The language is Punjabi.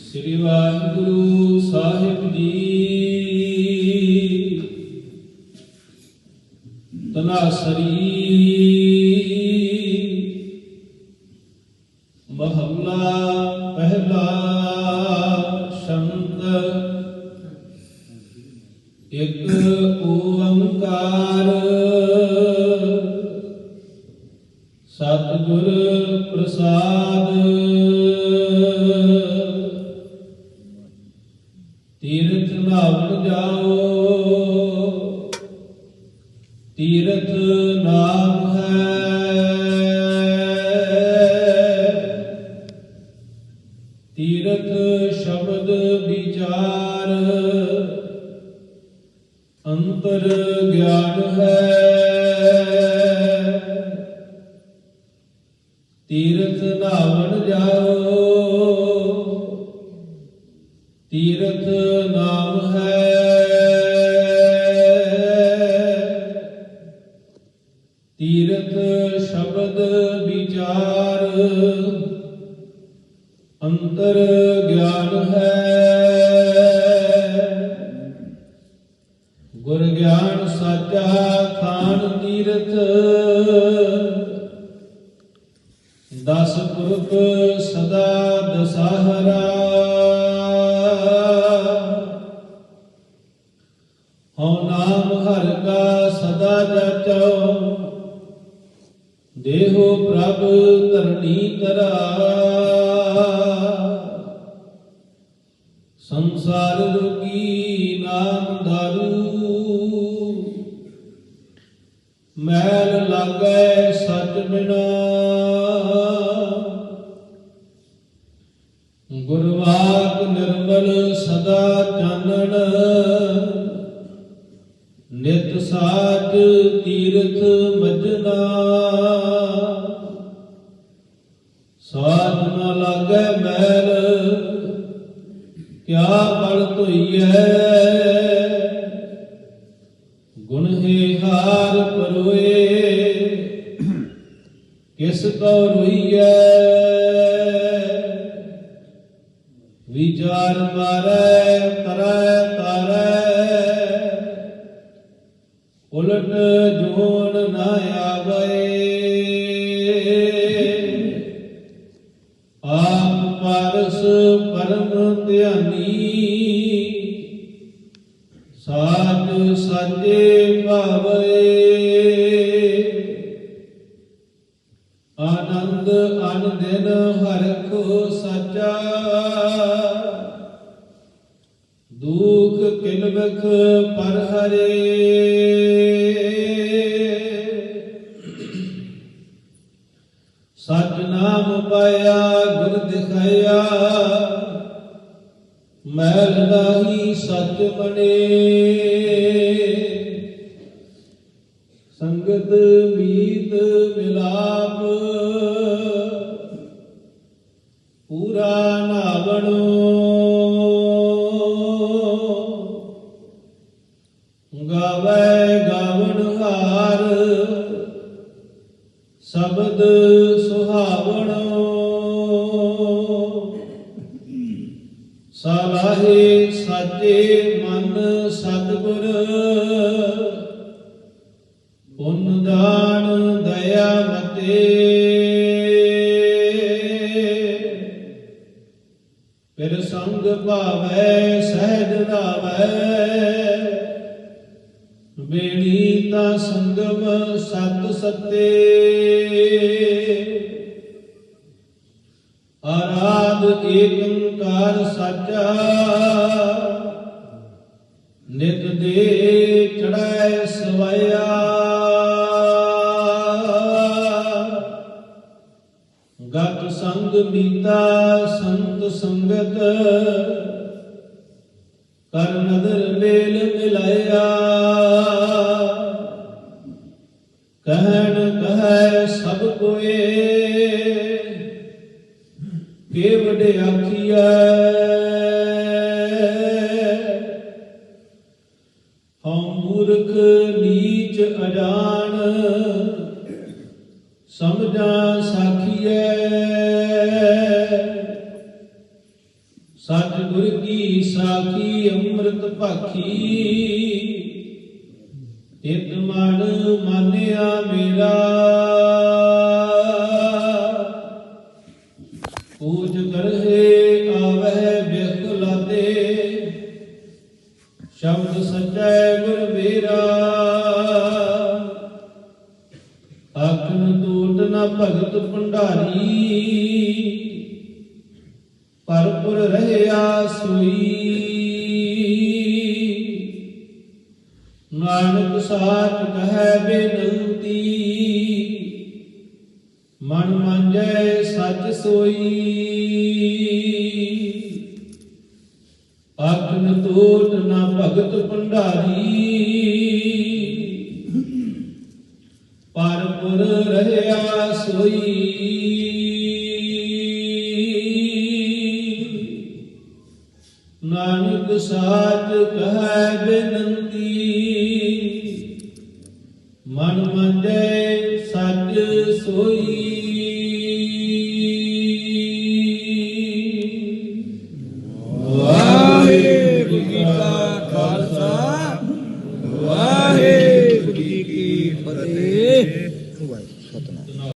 ਸ੍ਰੀ ਵਾਹਿਗੁਰੂ ਸਾਹਿਬ ਜੀ। ਤਨਾਸਰੀ ਮਹੱਲਾ ਪਹਿਲਾ ਸ਼ੰਤ। ਇੱਕ ਓੰਕਾਰ। ਸਤਿਗੁਰ ਪ੍ਰਸਾਦ। ਤੀਰਥ ਨਾਵਣ ਜਾਓ। ਤੀਰਥ ਨਾਮ ਹੈ। ਤੀਰਥ ਸ਼ਬਦ ਵਿਚਾਰ। ਅੰਤਰ ਗਿਆਨ ਹੈ। ਤੀਰਥ ਨਾਵਣ ਜਾਓ। ਤੀਰਥ ਨਾਮ ਹੈ। ਤੀਰਥ ਸ਼ਬਦ ਵਿਚਾਰ ਅੰਤਰ ਗਿਆਨ ਹੈ। ਗੁਰ ਗਿਆਨ ਸਾਚਾ ਖਾਨ ਤੀਰਥ ਦਸ ਪੁਰਖ ਸਦਾ ਦਸਹਰਾ ਹਉ ਨਾਮ ਹਰ ਕਾ ਸਦਾ ਜਾਚੋ ਦੇਹੋ ਪ੍ਰਭ ਧਰਣੀ ਤਰਾ ਸੰਸਾਰ ਰੋਗੀ ਨਾਮ ਦਾਰੂ ਮੈਲ ਲਾਗੈ ਸੱਚ ਬਿਨਾ ਗੁਰਵਾਕ ਨਿਰਮਲ ਸਦਾ ਚਾਨਣ। ਨਿਤ ਸਾਚ ਤੀਰਥ ਮਜਨਾ। ਸਾਜ ਨ ਲਾਗੈ ਮੈਲ ਕਿਆ ਬਲ ਧੋਈਐ? ਗੁਣ ਹੈ ਹਾਰ ਪਰੋਏ, ਕਿਸ ਕੋ ਰੋਈਐ? ਵਿਚਾਰ ਮਾਰੈ ਕਰੈ ਤਾਰੈ। ਉਲਟ ਜੋਨ ਨਾ ਆਵੇ। ਆਪ ਪਾਰਸ ਪਰਮ ਧਿਆਨੀ। ਸਾਜ ਸਾਜੇ ਭਾਵੇ। ਆਨੰਦ ਅਨ ਦਿਨ ਹਰਖੋ ਸਾਚਾ। ਦੁਖ ਕਿਲਬਖ ਪਰ ਹਰੇ। ਸਚ ਨਾਮ ਪਾਇਆ, ਗੁਰ ਦਿਖਾਇਆ ਮੈਲ ਨਾਹੀ ਸਚ ਬਣੇ। ਸੰਗਤ ਮੀਤ ਮਿਲਾਪ, ਪੂਰਾ ਨਾਵਣੋ ਗਾਵੇ ਗਾਵਣਹਾਰ ਸ਼ਬਦ ਸੁਹਾਵਣ। ਸਲਾਹੇ ਸਾਚੇ ਮਨ ਸਤਿਗੁਰ, ਪੁੰਨ ਦਾਨ ਦਇਆ ਮਤੇ। ਫਿਰ ਸੰਗ ਭਾਵੈ, ਸਹਿਜ ਰਾਵੈ ਬੇਣੀ ਸੰਗਮ ਸਤ ਸਤੇ। ਆਰਾਧ ਏਕੰਕਾਰ ਸਾਚਾ। ਨਿਤ ਦੇ ਚੜਾਏ ਸਵਾਇਆ। ਗਤ ਸੰਗ ਮੀਤਾ ਸੰਤ ਸੰਗਤ। ਕਰ ਨਦਰ ਮੇਲ ਮਿਲਾਇਆ। ਕਹਿਣ ਕਹੈ ਸਭ ਕੋਏ। ਕੇ ਵਡੇ ਆਖੀਐ। ਹਉ ਮੂਰਖ ਨੀਚ ਅਡਾਨ ਸਮਝਾ ਸਾਖੀਐ। ਸਤ ਕੀ ਸਾਖੀ ਅੰਮ੍ਰਿਤ ਭਾਖੀ। ਤਿਤ ਮਾ ਮਾਨਿਆ ਮੇਰਾ। ਪੂਜ ਕਰਹਿ ਆਵਹਿ ਬਿਖ ਲਾਦੇ। ਸ਼ਬਦ ਸਚੈ ਗੁਰ ਮੇਰਾ। ਆਖਨ ਟੂਟ ਨ ਭਗਤ ਭੰਡਾਰੀ। ਪਰਪੁਰ ਰਹਿਆ ਸੋਈ। ਸਾਚ ਕਹੈ ਬੇਨੰਤੀ। ਮਨ ਮੰਜੈ ਸੱਚ ਸੋਈ। ਆਖਨ ਟੂਟ ਨ ਭਗਤ ਭੰਡਾਰੀ। ਪਰਪੁਰ ਰਹਿਆ ਸੋਈ। ਨਾਨਕ ਸਾਚ ਕਹੈ ਬੇਨੰਤੀ। ਮਨ ਮੰਜੈ ਸੱਚ ਸੋਈ